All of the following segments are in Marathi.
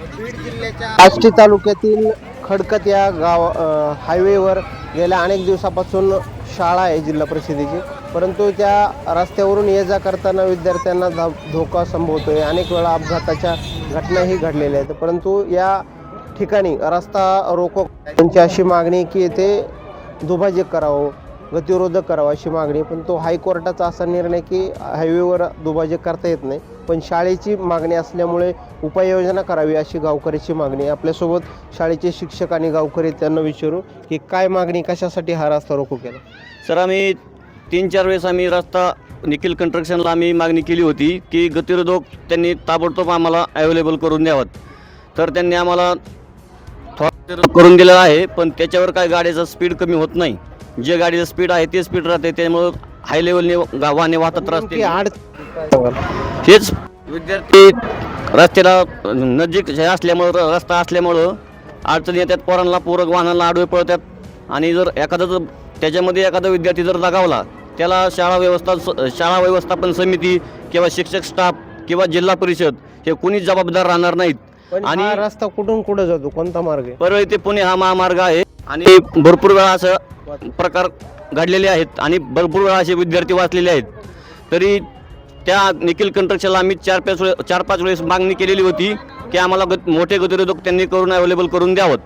आष्टी तालुक्यातील खडकत या गाव हायवेवर गेल्या अनेक दिवसापासून शाळा आहे जिल्हा परिषदेची. परंतु त्या रस्त्यावरून ये जा करताना विद्यार्थ्यांना धा धोका संभवतो आहे अनेक वेळा अपघाताच्या घटनाही घडलेल्या आहेत. परंतु या ठिकाणी रस्ता रोको. त्यांची अशी मागणी आहे की येथे दुभाजक करावं. गतिरोधक करावा अशी मागणी आहे. पण तो हायकोर्टाचा असा निर्णय की हायवेवर दुभाजक करता येत नाही. पण शाळेची मागणी असल्यामुळे उपाययोजना करावी अशी गावकऱ्याची मागणी आपल्यासोबत शाळेचे शिक्षक आणि गावकरी त्यांना विचारू की काय मागणी कशासाठी हा रस्ता रोखू केला? सर आम्ही तीन चार वेळेस आम्ही रस्ता निखिल कंस्ट्रक्शनला आम्ही मागणी केली होती की गतिरोधक त्यांनी ताबडतोब आम्हाला अवेलेबल करून द्यावं. तर त्यांनी आम्हाला थोडा करून दिलेला आहे पण त्याच्यावर काय गाड्याचा स्पीड कमी होत नाही. जे गाडीचं स्पीड आहे ते स्पीड राहते. त्यामुळं हाय लेवलने गा- वाहने वाहत नेमकी राहते आड हेच विद्यार्थी रस्त्याला नजीक हे असल्यामुळं रस्ता असल्यामुळं अडचणी येतात. पोरांना पूरक वाहनांना आडवे पडतात. आणि जर एखादा जर त्याच्यामध्ये एखादा विद्यार्थी जर दगावला त्याला शाळा व्यवस्था शाळा व्यवस्थापन समिती किंवा शिक्षक स्टाफ किंवा जिल्हा परिषद हे कुणीच जबाबदार राहणार नाहीत. आणि- हा रस्ता कुठून कुठं जातो? कोणता मार्ग आहे? परळी ते पुणे हा महामार्ग आहे. आणि भरपूर वेळा असं प्रकार घडलेले आहेत आणि भरपूर वेळा असे विद्यार्थी वाचलेले आहेत. तरी त्या निखिल कंस्ट्रक्शनला आम्ही चार पाच वेळे चार पाच वेळेस मागणी केलेली होती की आम्हाला गत मोठे गतिरोधक त्यांनी करून अवेलेबल करून द्यावं.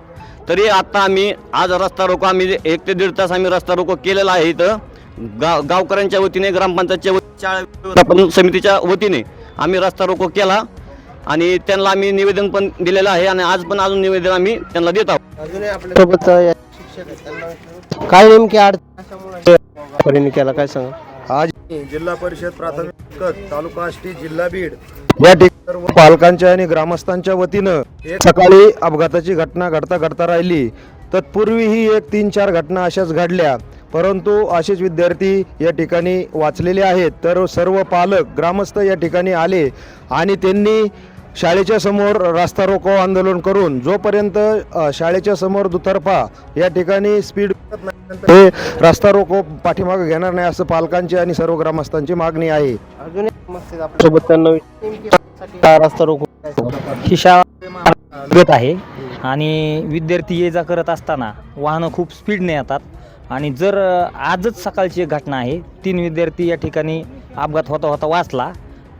तरी आत्ता आम्ही आज रस्ता रोको आम्ही एक ते दीड तास आम्ही रस्ता रोको केलेला आहे इथं. गाव गावकऱ्यांच्या वतीने ग्रामपंचायतच्या वतीने समितीच्या वतीने आम्ही रस्ता रोको केला. आणि त्यांना आम्ही निवेदन पण दिलेलं आहे आणि आज पण अजून निवेदन आम्ही त्यांना देत आहोत. अजूनही आपल्यासोबत या शिक्षक आहेत, त्यांना विचारू. काय नेमकी अडचण केला? काय सांगा? आज जिल्हा परिषद प्राथमिक तालुका आष्टी जिल्हा बीड. या ठिकाणी पालकांच्या आणि ग्रामस्थांच्या वतीनं एक सकाळी अपघाताची घटना घडता घडता राहिली. तत्पूर्वी ही एक तीन चार घटना अशाच घडल्या. परंतु असेच विद्यार्थी या ठिकाणी वाचलेले आहेत. तर सर्व पालक ग्रामस्थ या ठिकाणी आले आणि त्यांनी शाळेच्या समोर रास्ता रोको आंदोलन करून जोपर्यंत शाळेच्या समोर दुतर्फा या ठिकाणी स्पीड हे रास्ता रोको पाठीमागे घेणार नाही असं पालकांची आणि सर्व ग्रामस्थांची मागणी आहे. आहेत आपल्यासोबत त्यांना हा रस्ता रोको? ही शाळा आहे आणि विद्यार्थी ये जा करत असताना वाहनं खूप स्पीडने येतात. आणि जर आजच सकाळची एक घटना आहे तीन विद्यार्थी या ठिकाणी अपघात होता होता वाचला.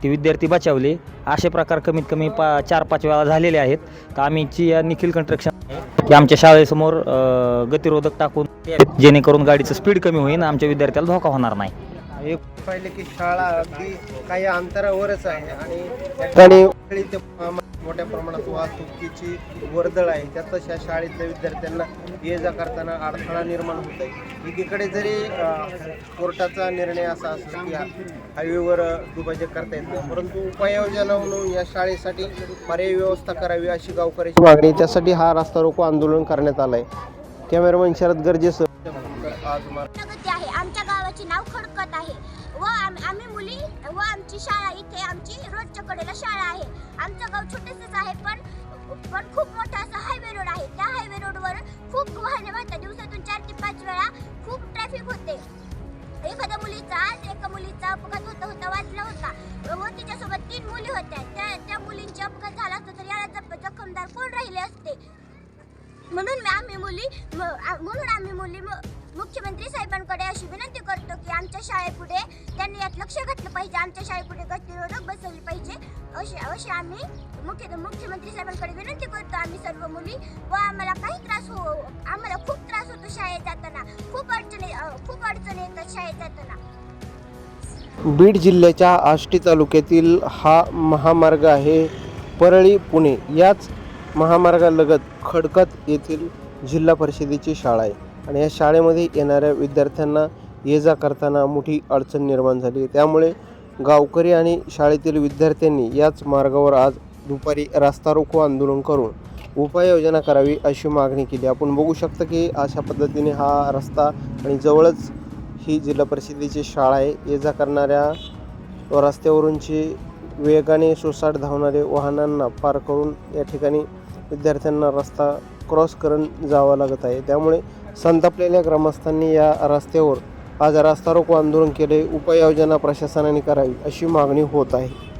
ते विद्यार्थी बचावले. असे प्रकार कमीत कमी पा चार पाच वेळा झालेले आहेत. तर आम्ही ची या निखिल कंस्ट्रक्शन की आमच्या शाळेसमोर गतिरोधक टाकून जेणेकरून गाडीचं स्पीड कमी होईल आणि आमच्या विद्यार्थ्याला धोका होणार नाही. एक पाहिलं की शाळा अगदी काही अंतरावरच आहे आणि मोठ्या प्रमाणात वाहतुकीची वर्दळ आहे. त्यातच ह्या शाळेतल्या विद्यार्थ्यांना ये जा करताना अडथळा निर्माण होत आहे. एकीकडे जरी कोर्टाचा निर्णय असा असतो की हायवेवर दुभाजक करता येत नाही परंतु उपाययोजना म्हणून या शाळेसाठी पर्यायी व्यवस्था करावी अशी गावकऱ्याची मागणी त्यासाठी हा रास्ता रोको आंदोलन करण्यात आलं आहे कॅमेरामॅन शरद गरजेसह आज व आमची शाळा इथे आमची रोडच्या कडेला शाळा आहे. आमचं गाव छोटंसंच आहे पण पण खूप मोठा असा हायवे रोड आहे. त्या हायवे रोडवर खूप वाहने वाहतात. दिवसातून चार ते पाच वेळा खूप ट्रॅफिक होते. एखाद्या मुलीचा आज एका मुलीचा अपघात होता होता वाचला होता. व तिच्यासोबत तीन मुली होत्या. त्या त्या मुलींचा अपघात झाला असता तर याला जप- जखमदार कोण राहिले असते? म्हणून मी- आम्ही मुली म्हणून आम्ही मुली मुख्यमंत्री साहेबांकडे अशी विनंती करतो की आमच्या शाळेपुढे त्यांनी यात लक्ष घातलं पाहिजे. आमच्या शाळेपुढे गतिरोधक बसवली पाहिजे. अशी अशी आम्ही मुख्य मुख्यमंत्री साहेबांकडे विनंती करतो. आम्ही सर्व मुली व आम्हाला काही त्रास हो आम्हाला खूप त्रास होतो शाळेत जाताना. खूप अडचणी खूप अडचणी येतात शाळेत जाताना. बीड जिल्ह्याच्या आष्टी तालुक्यातील हा महामार्ग आहे परळी पुणे. याच महामार्गालगत खडकत येथील जिल्हा परिषदेची शाळा आहे. आणि या शाळेमध्ये येणाऱ्या विद्यार्थ्यांना ये जा करताना मोठी अडचण निर्माण झाली. त्यामुळे गावकरी आणि शाळेतील विद्यार्थ्यांनी याच मार्गावर आज दुपारी रास्ता रोको आंदोलन करून उपाययोजना करावी अशी मागणी केली. आपण बघू शकता की अशा पद्धतीने हा रस्ता आणि जवळच ही जिल्हा परिषदेची शाळा आहे. ये जा करणाऱ्या रस्त्यावरूनची वेगाने सुसाट धावणारे वाहनांना पार करून या ठिकाणी विद्यार्थ्यांना रस्ता क्रॉस करून जावं लागत आहे. त्यामुळे संतापलेल्या ग्रामस्थांनी या रस्त्यावर आज रस्ता रोको आंदोलन केले. उपाययोजना प्रशासनाने करावी अशी मागणी होत आहे.